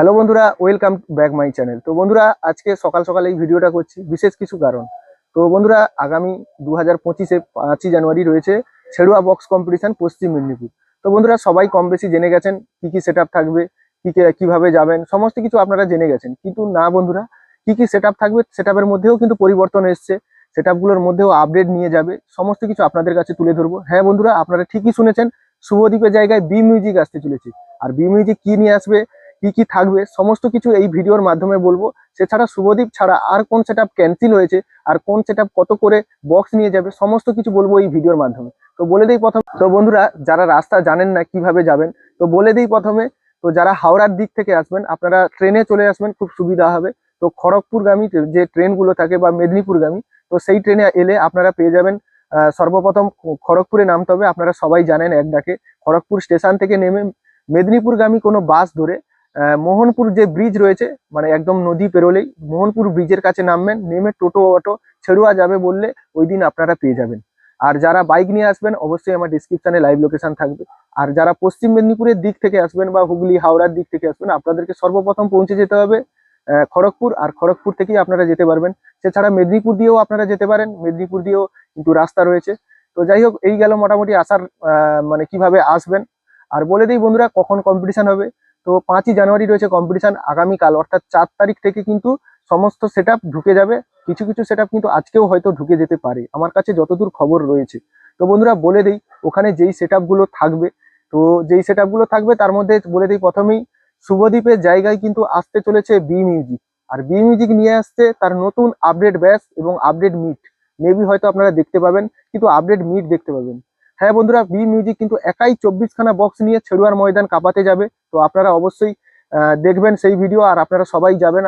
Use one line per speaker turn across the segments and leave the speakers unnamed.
Hello বন্ধুরা welcome back my channel তো বন্ধুরা, আজকে সকাল সকাল এই ভিডিওটা করছি, বিশেষ কিছু কারণ। তো বন্ধুরা, আগামী দু হাজার পঁচিশে পাঁচই জানুয়ারি রয়েছে ছেড়ুয়া বক্স কম্পিটিশন পশ্চিম মেদিনীপুর। তো বন্ধুরা, সবাই কম বেশি জেনে গেছেন কি কি সেট থাকবে, কি কে- কীভাবে যাবেন, সমস্ত কিছু আপনারা জেনে গেছেন। কিন্তু না বন্ধুরা, কি কি সেট থাকবে সেট মধ্যেও কিন্তু পরিবর্তন এসছে। সেট মধ্যেও আপডেট নিয়ে যাবে, সমস্ত কিছু আপনাদের কাছে তুলে ধরবো। হ্যাঁ বন্ধুরা, আপনারা ঠিকই শুনেছেন শুভদ্বীপের জায়গায় বি মিউজিক আসতে চলেছে। আর বি মিউজিক কি নিয়ে আসবে কি কি থাকবে, সমস্ত কিছু এই ভিডিওর মাধ্যমে বলব। সেছাড়া শুভদীপ ছাড়া আর কোন সেট ক্যান্সেল হয়েছে, আর কোন সেট কত করে বক্স নিয়ে যাবে, সমস্ত কিছু বলব এই ভিডিওর মাধ্যমে। তো বলে দিই প্রথম, তো বন্ধুরা, যারা রাস্তা জানেন না কীভাবে যাবেন, তো বলে দিই প্রথমে, তো যারা হাওড়ার দিক থেকে আসবেন, আপনারা ট্রেনে চলে আসবেন, খুব সুবিধা হবে। তো খড়গপুরগামী যে ট্রেনগুলো থাকে বা মেদিনীপুরগামী, তো সেই ট্রেনে এলে আপনারা পেয়ে যাবেন সর্বপ্রথম খড়গপুরে নামতে হবে। আপনারা সবাই জানেন এক ডাকে। খড়গপুর স্টেশন থেকে নেমে মেদিনীপুরগামী কোনো বাস ধরে মোহনপুর যে ব্রিজ রয়েছে মানে একদম নদী পেরোলেই, মোহনপুর ব্রিজের কাছে নামবেন, নেমে টোটো, অটো, ছেড়ুয়া যাবে বললে ওই দিন আপনারা পেয়ে যাবেন। আর যারা বাইক নিয়ে আসবেন, অবশ্যই আমার ডিসক্রিপশনে লাইভ লোকেশন থাকবে। আর যারা পশ্চিম মেদিনীপুরের দিক থেকে আসবেন বা হুগলি, হাওড়ার দিক থেকে আসবেন, আপনাদেরকে সর্বপ্রথম পৌঁছে যেতে হবে খড়গপুর। আর খড়গপুর থেকেই আপনারা যেতে পারবেন। সেছাড়া মেদিনীপুর দিয়েও আপনারা যেতে পারেন। মেদিনীপুর দিয়েও কিন্তু রাস্তা রয়েছে। তো যাই হোক, এই গেল মোটামুটি আসার মানে কীভাবে আসবেন। আর বলে দিই বন্ধুরা, কখন কম্পিটিশন হবে? তো পাঁচই জানুয়ারি রয়েছে কম্পিটিশন আগামীকাল, অর্থাৎ চার তারিখ থেকে কিন্তু সমস্ত সেট ঢুকে যাবে। কিছু কিছু সেট কিন্তু আজকেও হয়তো ঢুকে যেতে পারে। আমার কাছে যতদূর খবর রয়েছে। তো বন্ধুরা, বলে দিই, ওখানে যেই সেট থাকবে, তো যেই সেট থাকবে, তার মধ্যে বলে দিই প্রথমেই শুভদ্বীপের জায়গায় কিন্তু আসতে চলেছে বি মিউজিক আর বি মিউজিক নিয়ে আসছে তার নতুন আপডেট ব্যাস এবং আপডেট মিট মেবি হয়তো আপনারা দেখতে পাবেন, কিন্তু আপডেট মিট দেখতে পাবেন। হ্যাঁ বন্ধুরা বি মিউজিক কিন্তু একাই চব্বিশ খানা বক্স নিয়ে ছেড়ুয়ার ময়দান কাঁপাতে যাবে। তো আপনারা অবশ্যই দেখবেন সেই ভিডিও আর আপনারা সবাই যাবেন।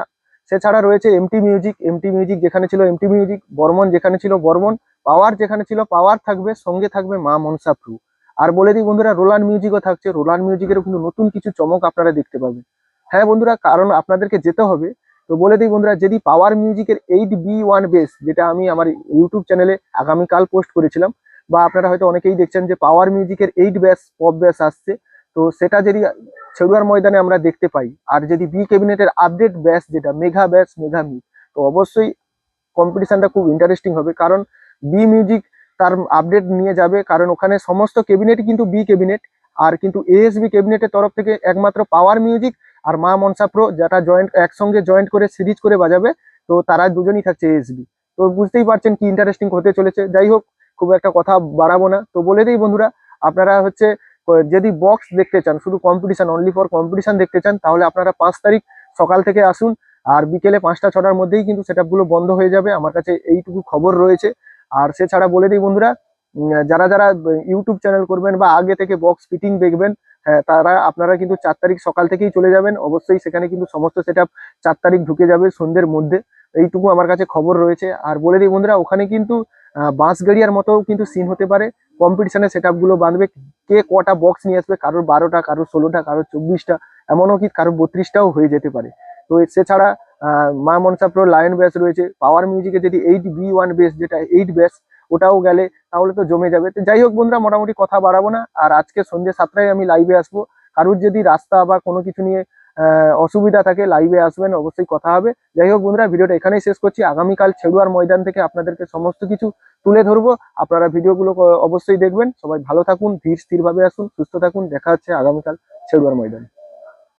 সেছাড়া রয়েছে এমটি মিউজিক এমটি মিউজিক যেখানে ছিল এমটি মিউজিক বর্মন যেখানে ছিল বর্মন, পাওয়ার যেখানে ছিল পাওয়ার থাকবে, সঙ্গে থাকবে মা মনসা প্রু। আর বলে দিই বন্ধুরা রোলান মিউজিকও থাকছে রোলান মিউজিকেরও কিন্তু নতুন কিছু চমক আপনারা দেখতে পাবেন। হ্যাঁ বন্ধুরা, কারণ আপনাদেরকে যেতে হবে। তো বলে দিই বন্ধুরা, যদি পাওয়ার মিউজিকের এইট বি ওয়ান বেস যেটা আমি আমার ইউটিউব চ্যানেলে আগামীকাল পোস্ট করেছিলাম বা আপনারা হয়তো অনেকেই দেখছেন যে পাওয়ার মিউজিকের এইট ব্যাস পপ ব্যাস আসছে। তো সেটা যদি ছেড়ুয়ার ময়দানে আমরা দেখতে পাই, আর যদি বি ক্যাবিনেটের আপডেট ব্যাস যেটা মেঘা ব্যাস মেঘা মিট তো অবশ্যই কম্পিটিশনটা খুব ইন্টারেস্টিং হবে। কারণ বি মিউজিক তার আপডেট নিয়ে যাবে, কারণ ওখানে সমস্ত ক্যাবিনেটই কিন্তু বি ক্যাবিনেট আর কিন্তু এএসবি ক্যাবিনেটের তরফ থেকে একমাত্র পাওয়ার মিউজিক আর মা মনসা প্রো যেটা জয়েন্ট একসঙ্গে জয়েন্ট করে সিরিজ করে বাজাবে, তো তারা দুজনই থাকছে এএসবি তো বুঝতেই পারছেন কি ইন্টারেস্টিং হতে চলেছে। যাই হোক খুব একটা কথা বাড়াবো না। তো বলে দিই বন্ধুরা আপনারা হচ্ছে যদি বক্স দেখতে চান শুধু কম্পিটিশন অনলি ফর কম্পিটিশন দেখতে চান তাহলে আপনারা পাঁচ তারিখ সকাল থেকে আসুন আর বিকেলে পাঁচটা ছটার মধ্যেই কিন্তু সেটগুলো বন্ধ হয়ে যাবে। আমার কাছে এইটুকু খবর রয়েছে। আর সেছাড়া বলে দিই বন্ধুরা যারা যারা ইউটিউব চ্যানেল করবেন বা আগে থেকে বক্স ফিটিং দেখবেন হ্যাঁ, তারা আপনারা কিন্তু চার তারিখ সকাল থেকেই চলে যাবেন। অবশ্যই সেখানে কিন্তু সমস্ত সেট চার তারিখ ঢুকে যাবে সন্ধ্যের মধ্যে। এইটুকু আমার কাছে খবর রয়েছে। আর বলে দিই বন্ধুরা ওখানে কিন্তু বাঁশ গাড়িয়ার মতো কিন্তু সিন হতে পারে। কম্পিটিশনের সেটগুলো বাঁধবে। কে কটা বক্স নিয়ে আসবে? কারোর বারোটা, কারোর ষোলোটা, কারোর চব্বিশটা, এমনও কি কারোর বত্রিশটাও হয়ে যেতে পারে। তো সেছাড়া মা মনসা প্রো লায়ন ব্যাস রয়েছে। পাওয়ার মিউজিকে যদি এইট বি ওয়ান বেস যেটা এইট ব্যাস ওটাও গেলে তাহলে তো জমে যাবে। তো যাই হোক বন্ধুরা, মোটামুটি কথা বাড়াবো না। আর আজকে সন্ধ্যে সাতটায় আমি লাইভে আসব। কারোর যদি রাস্তা বা কোনো কিছু নিয়ে অসুবিধা থাকে লাইভে আসবেন, অবশ্যই কথা হবে। যাই হোক বন্ধুরা, ভিডিওটা এখানেই শেষ করছি। আগামীকাল ছেড়ুয়ার ময়দান থেকে আপনাদেরকে সমস্ত কিছু তুলে ধরবো। আপনারা ভিডিওগুলো অবশ্যই দেখবেন। সবাই ভালো থাকুন ধীর স্থিরভাবে আসুন, সুস্থ থাকুন। দেখা হচ্ছে আগামীকাল ছেড়ুয়ার ময়দানে।